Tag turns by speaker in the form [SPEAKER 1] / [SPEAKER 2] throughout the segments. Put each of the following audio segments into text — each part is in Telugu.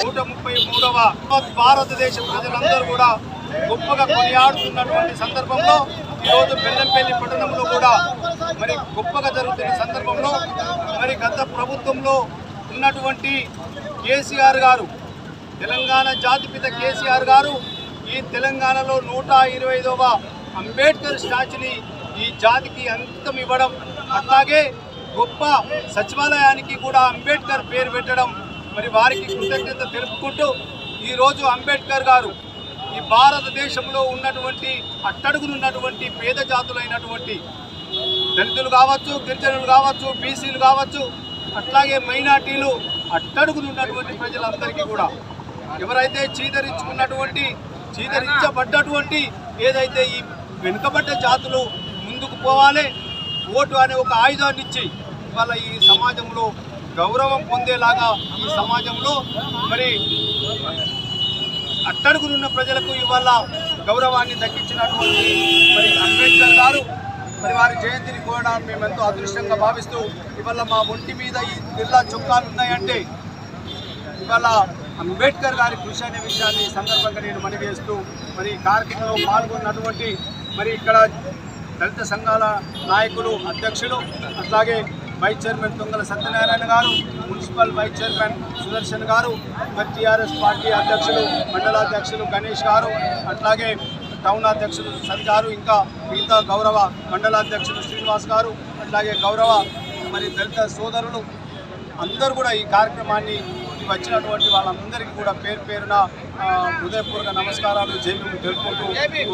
[SPEAKER 1] నూట ముప్పై మూడవ భారతదేశ ప్రజలందరూ కూడా గొప్పగా కొనియాడుతున్నటువంటి సందర్భంలో ఈరోజు బెల్లంపల్లి పట్టణంలో కూడా మరి గొప్పగా జరుగుతున్న సందర్భంలో మరి గత ప్రభుత్వంలో ఉన్నటువంటి కేసీఆర్ గారు తెలంగాణ జాతిపిత కేసీఆర్ గారు ఈ తెలంగాణలో నూట ఇరవై ఐదవ అంబేద్కర్ స్టాచ్యుని ఈ జాతికి అంకితం ఇవ్వడం అట్లాగే గొప్ప సచివాలయానికి కూడా అంబేద్కర్ పేరు పెట్టడం మరి వారికి కృతజ్ఞత తెలుపుకుంటూ ఈరోజు అంబేద్కర్ గారు ఈ భారతదేశంలో ఉన్నటువంటి అట్టడుగునున్నటువంటి పేద జాతులైనటువంటి దళితులు కావచ్చు గిరిజనులు కావచ్చు బీసీలు కావచ్చు అట్లాగే మైనార్టీలు అట్టడుగునున్నటువంటి ప్రజలందరికీ కూడా ఎవరైతే చీదరించుకున్నటువంటి చీదరించబడ్డటువంటి ఏదైతే ఈ వెనుకబడ్డ జాతులు ముందుకు పోవాలి ఓటు అనే ఒక ఆయుధాన్ని ఇచ్చి ఇవాళ ఈ సమాజంలో గౌరవం పొందేలాగా ఈ సమాజంలో మరి అట్టడుగునున్న ప్రజలకు ఇవాళ గౌరవాన్ని దక్కించినటువంటి మరి అంబేద్కర్ గారు మరి వారి జయంతిని కూడా మేము ఎంతో అదృష్టంగా భావిస్తూ ఇవాళ మా ఒంటి మీద ఈ జిల్లా చొక్కాలు ఉన్నాయంటే ఇవాళ అంబేద్కర్ గారి కృషి అనే విషయాన్ని సందర్భంగా నేను మనవి చేస్తూ మరి కార్యక్రమంలో పాల్గొన్నటువంటి మరి ఇక్కడ దళిత సంఘాల నాయకులు అధ్యక్షులు అట్లాగే వైస్ చైర్మన్ తొంగల సత్యనారాయణ గారు మున్సిపల్ వైస్ చైర్మన్ సుదర్శన్ గారు టీఆర్ఎస్ పార్టీ అధ్యక్షులు మండలాధ్యక్షులు గణేష్ గారు అట్లాగే టౌన్ అధ్యక్షులు సరి గారు ఇంకా మిగతా గౌరవ మండలాధ్యక్షులు శ్రీనివాస్ గారు అట్లాగే గౌరవ మరి దళిత సోదరులు అందరూ కూడా ఈ కార్యక్రమాన్ని వచ్చినటువంటి వాళ్ళందరికీ కూడా పేరు పేరున హృదయపూర్వక నమస్కారాలు జైలు తెలుపుకుంటూ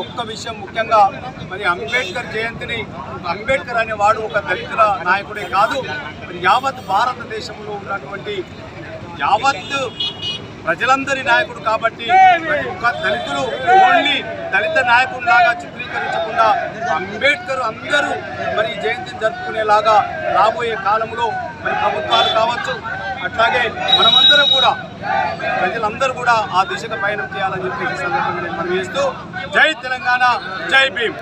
[SPEAKER 1] ఒక్క విషయం ముఖ్యంగా మరి అంబేద్కర్ జయంతిని అంబేద్కర్ అనేవాడు ఒక దళితుల నాయకుడే కాదు మరి యావత్ భారతదేశంలో ఉన్నటువంటి యావత్ ప్రజలందరి నాయకుడు కాబట్టి ఒక దళితులు ఓన్లీ దళిత నాయకుడిలాగా చిత్రీకరించకుండా అంబేద్కర్ అందరూ మరి జయంతిని జరుపుకునేలాగా రాబోయే కాలంలో మరి ప్రభుత్వాలు కావచ్చు అట్లాగే మనమందరం దిశగా ప్రజలందరూ కూడా ఆ దిశగా పయనం చేయాలని చెప్పి ఈ సందర్భంగా నేను మనం చేస్తూ జై తెలంగాణ జై భీమ్.